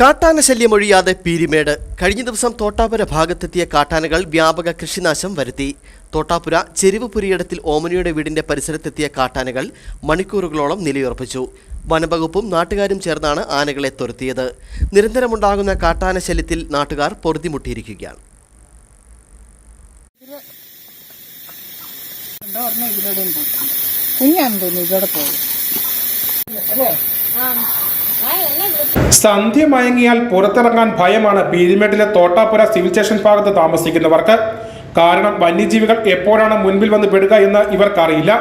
കാട്ടാന ശല്യമൊഴിയാതെ പീരിമേട് കഴിഞ്ഞ ദിവസം തോട്ടാപുര ഭാഗത്തെത്തിയ കാട്ടാനകൾ വ്യാപക കൃഷിനാശം വരുത്തി. തോട്ടാപുര ചെരുവ് പുരിയിടത്തിൽ ഓമനിയുടെ വീടിന്റെ പരിസരത്തെത്തിയ കാട്ടാനകൾ മണിക്കൂറുകളോളം നിലയുറപ്പിച്ചു. വനവകുപ്പും നാട്ടുകാരും ചേർന്നാണ് ആനകളെ തുരത്തിയത്. നിരന്തരമുണ്ടാകുന്ന കാട്ടാന ശല്യത്തിൽ നാട്ടുകാർ പൊറുതിമുട്ടിയിരിക്കുകയാണ്. കുഞ്ഞാന്ന് തോന്നുന്നു പോയി. അല്ലേ സന്ധ്യ മയങ്ങിയാൽ പുറത്തിറങ്ങാൻ ഭയമാണ് പീരിമേട്ടിലെ തോട്ടാപ്പുര സിവിൽ സ്റ്റേഷൻ ഭാഗത്ത് താമസിക്കുന്നവർക്ക്. കാരണം വന്യജീവികൾ എപ്പോഴാണ് മുൻപിൽ വന്ന് പെടുക എന്ന് ഇവർക്കറിയില്ല.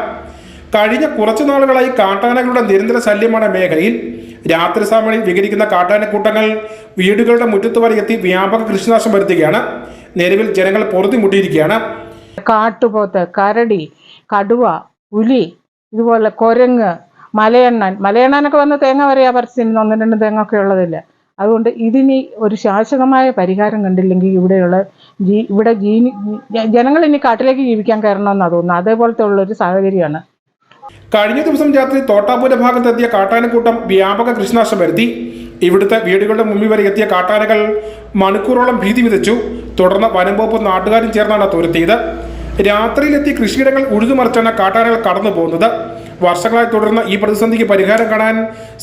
കഴിഞ്ഞ കുറച്ചു നാളുകളായി കാട്ടാനകളുടെ നിരന്തര ശല്യമാണ് മേഖലയിൽ. രാത്രി സമയങ്ങളിൽ വികരിക്കുന്ന കാട്ടാനക്കൂട്ടങ്ങൾ വീടുകളുടെ മുറ്റത്ത് വരെ എത്തി വ്യാപക കൃഷിനാശം വരുത്തുകയാണ്. നിലവിൽ ജനങ്ങൾ പൊറുതിമുട്ടിയിരിക്കുകയാണ്. കാട്ടുപോത്ത് കരടി കടുവ പുലി ഇതുപോലെ കുരങ്ങ് മലയണ്ണൻ. മലയണ്ണനൊക്കെ വന്ന് തേങ്ങ വരെയാ പരസ്യം ഒന്ന് രണ്ട് തേങ്ങ ഒക്കെ ഉള്ളതില്ല. അതുകൊണ്ട് ഇതിനി ഒരു ശാശ്വതമായ പരിഹാരം കണ്ടില്ലെങ്കിൽ ഇവിടെയുള്ള ജീ ഇവിടെ ജീനി ജനങ്ങൾ ഇനി കാട്ടിലേക്ക് ജീവിക്കാൻ കയറണമെന്നാണ് തോന്നുന്നത്. അതേപോലത്തെ ഉള്ളൊരു സാഹചര്യമാണ്. കഴിഞ്ഞ ദിവസം രാത്രി തോട്ടാപുര ഭാഗത്തെത്തിയ കാട്ടാനക്കൂട്ടം വ്യാപക കൃഷിനാശം വരുത്തി. ഇവിടുത്തെ വീടുകളുടെ മുമ്പിൽ വരെ എത്തിയ കാട്ടാനകൾ മണിക്കൂറോളം ഭീതി വിതച്ചു. തുടർന്ന് വനംവകുപ്പ് നാട്ടുകാരും ചേർന്നാണ് തുരത്തിയത്. രാത്രിയിലെത്തി കൃഷിയിടങ്ങൾ ഉഴുതുമറിച്ചാണ് കാട്ടാനകൾ കടന്നു പോകുന്നത്. വർഷങ്ങളായി തുടർന്ന ഈ പ്രതിസന്ധിക്ക് പരിഹാരം കാണാൻ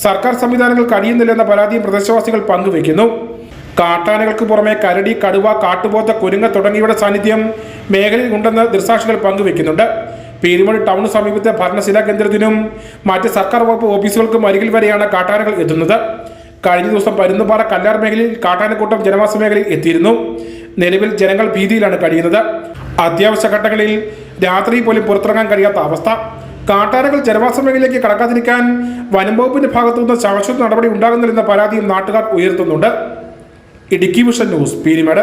സർക്കാർ സംവിധാനങ്ങൾ കഴിയുന്നില്ലെന്ന പരാതിയും പ്രദേശവാസികൾ പങ്കുവയ്ക്കുന്നു. കാട്ടാനകൾക്ക് പുറമെ കരടി കടുവ കാട്ടുപോത്ത കുരുങ്ങ തുടങ്ങിയവയുടെ സാന്നിധ്യം മേഖലയിൽ ഉണ്ടെന്ന് ദൃസാക്ഷികൾ പങ്കുവയ്ക്കുന്നുണ്ട്. പീരുമണി ടൗണിന് സമീപത്തെ ഭരണശിലാ കേന്ദ്രത്തിനും മറ്റ് സർക്കാർ വകുപ്പ് ഓഫീസുകൾക്കും അരികിൽ വരെയാണ് കാട്ടാനകൾ എത്തുന്നത്. കഴിഞ്ഞ ദിവസം പരുന്നുപാറ കല്ലാർ മേഖലയിൽ കാട്ടാനക്കൂട്ടം ജനവാസ മേഖലയിൽ എത്തിയിരുന്നു. നിലവിൽ ജനങ്ങൾ ഭീതിയിലാണ് കഴിയുന്നത്. അത്യാവശ്യ ഘട്ടങ്ങളിൽ രാത്രി പോലും പുറത്തിറങ്ങാൻ കഴിയാത്ത അവസ്ഥ. കാട്ടാനകൾ ജനവാസ മേഖലയിലേക്ക് കടക്കാതിരിക്കാൻ വനംവകുപ്പിന്റെ ഭാഗത്തു നിന്ന് ശാശ്വത നടപടി ഉണ്ടാകുന്നില്ലെന്ന പരാതിയും നാട്ടുകാർ ഉയർത്തുന്നുണ്ട്. Idukki vision news Peermade.